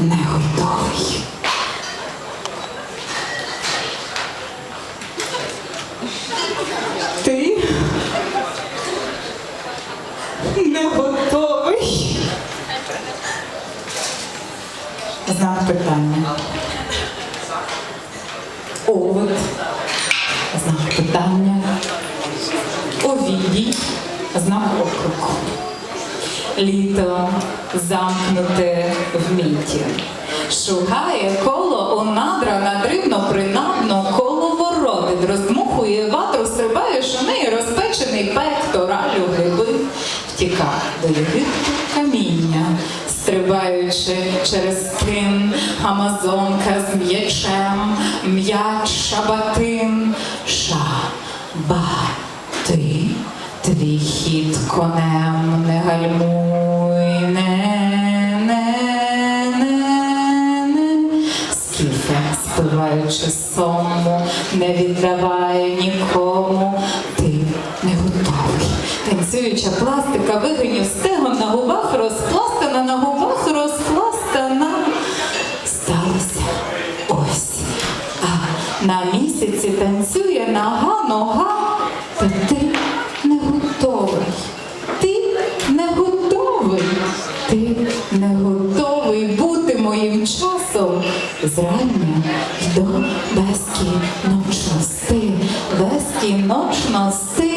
не готовий. Ти не готовий. Знак питання. Овод. Знак питання. Овідій. Знак округу. Літо замкнуте в міті. Шугає коло у надра надривно принадно коло воротин, роздмухує ватру, стрибає шунеї, розпечений пекторалю гриби, втіка до Єгипту каміння, стрибаючи через кин, амазонка з м'ячем, м'яч шабатин, шабати, твій хід конем не гальмуй, Скіфе, сому, не віддавай нікому, ти не готовий. Танцююча пластика вигинів стегон на губах розпластана, на губах розпластана. Сталося ось. А на місяці танцює нога, нога, та ти не готовий. Ти не готовий. Ти не готовий бути моїм зрання до безкіночності, безкіночності.